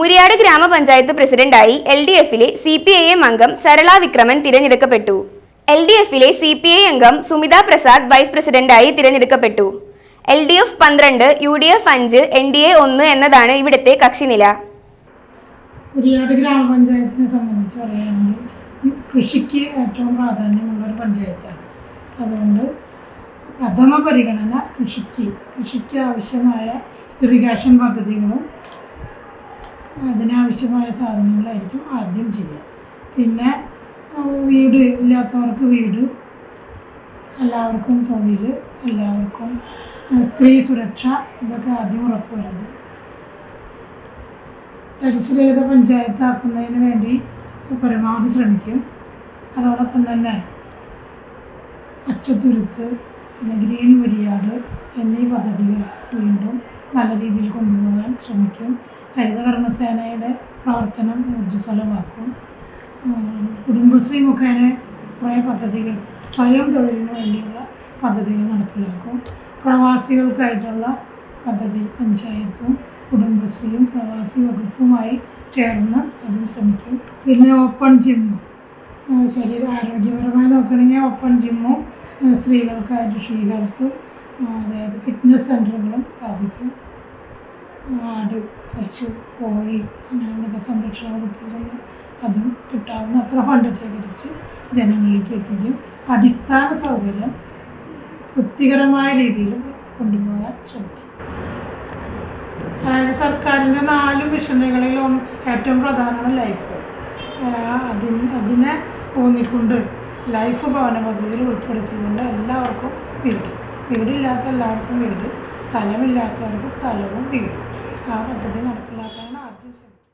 മുരിയാട് ഗ്രാമപഞ്ചായത്ത് പ്രസിഡന്റായി L D എഫിലെ സി പി ഐ എം അംഗം സരള വിക്രമൻ തിരഞ്ഞെടുക്കപ്പെട്ടു. എൽ ഡി എഫിലെ സി പി ഐ അംഗം സുമിത പ്രസാദ് വൈസ് പ്രസിഡന്റായി തിരഞ്ഞെടുക്കപ്പെട്ടു. എൽ ഡി എഫ് പന്ത്രണ്ട് യു ഡി എഫ് അഞ്ച് എൻ ഡി എ ഒന്ന് എന്നതാണ് ഇവിടുത്തെ കക്ഷിനില. മുരിയാട് ഗ്രാമപഞ്ചായത്തിനെ സംബന്ധിച്ച് പറയുകയാണെങ്കിൽ കൃഷിക്ക് ഏറ്റവും പ്രാധാന്യമുള്ളൊരു പഞ്ചായത്താണ്. അതുകൊണ്ട് പ്രഥമ പരിഗണന കൃഷിക്ക്. കൃഷിക്ക് ആവശ്യമായ ഇറിഗേഷൻ പദ്ധതികളും അതിനാവശ്യമായ സാധനങ്ങളായിരിക്കും ആദ്യം ചെയ്യുക. പിന്നെ വീട് ഇല്ലാത്തവർക്ക് വീട് എല്ലാവർക്കും തൊഴിൽ എല്ലാവർക്കും സ്ത്രീ സുരക്ഷ ഇതൊക്കെ ആദ്യം ഉറപ്പുവരുന്നത് തരിശുരഹിത പഞ്ചായത്താക്കുന്നതിന് വേണ്ടി പരമാവധി ശ്രമിക്കും. അതോടൊപ്പം തന്നെ പച്ചത്തുരുത്ത് പിന്നെ ഗ്രീൻ മുരിയാട് എന്നീ പദ്ധതികൾ വീണ്ടും നല്ല രീതിയിൽ കൊണ്ടുപോകാൻ ശ്രമിക്കും. ഹരിത കർമ്മസേനയുടെ പ്രവർത്തനം ഊർജസ്വലമാക്കും. കുടുംബശ്രീ മുഖേന കുറേ പദ്ധതികൾ സ്വയം തൊഴിലിന് വേണ്ടിയുള്ള പദ്ധതികൾ നടപ്പിലാക്കും. പ്രവാസികൾക്കായിട്ടുള്ള പദ്ധതി പഞ്ചായത്തും കുടുംബശ്രീയും പ്രവാസി വകുപ്പുമായി ചേർന്ന് അതും ശ്രമിക്കും. പിന്നെ ഓപ്പൺ ജിമ്മ് ശരീര ആരോഗ്യപരമായി നോക്കുകയാണെങ്കിൽ ഓപ്പൺ ജിമ്മും സ്ത്രീകൾക്കായിട്ട് ഹെൽത്തും അതായത് ഫിറ്റ്നസ് സെന്ററുകളും സ്ഥാപിക്കും. ആട് പശു കോഴി അങ്ങനെ മൃഗസംരക്ഷണ വകുപ്പിൽ നിന്ന് അതും കിട്ടാവുന്ന അത്ര ഫണ്ട് ശേഖരിച്ച് ജനങ്ങളിലേക്ക് എത്തിക്കും. അടിസ്ഥാന സൗകര്യം തൃപ്തികരമായ രീതിയിൽ കൊണ്ടുപോകാൻ ശ്രമിക്കും. അതായത് സർക്കാരിന്റെ നാല് മിഷനുകളിൽ ഏറ്റവും പ്രധാനമാണ് ലൈഫ്. അതിന് അതിനെ ഊന്നിക്കൊണ്ട് ലൈഫ് ഭവന പദ്ധതിയിൽ ഉൾപ്പെടുത്തിക്കൊണ്ട് എല്ലാവർക്കും വീട്. വീടില്ലാത്ത എല്ലാവർക്കും വീട്. സ്ഥലമില്ലാത്തവർക്ക് സ്ഥലവും വീടും. ആ പദ്ധതി നടപ്പിലാക്കാനാണ് ആദ്യം ശ്രമിക്കുന്നത്.